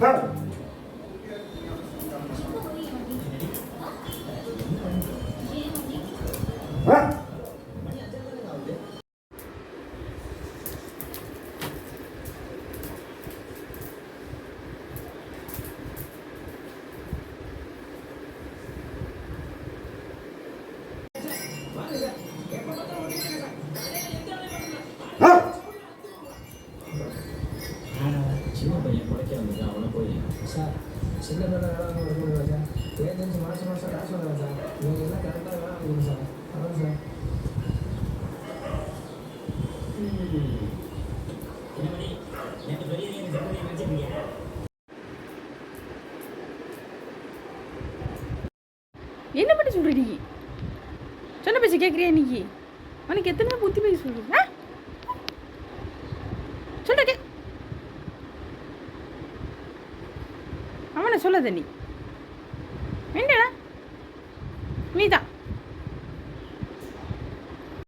Não. Hã? Vai, vai. சின்ன பையன் குறைக்க வந்தது அவனை போய் சார் சின்ன பிள்ளை வேலை வாங்க வரும்போது சார். ஏஜென்சி மாதம் மாதம் காசு வராது சார். நீங்கள் எல்லாம் கரெக்டாக வேலை வாங்குங்க சார். அதான் சார். என்ன பண்ணி சொல்ற நீ? சொன்ன பேச்சு கேட்குறியா நீ உனக்கு எத்தனை புத்தி பேசி சொல்ற? சொன்ன கே அவனை சொல்லாத நீ. என்னடா நீ தான்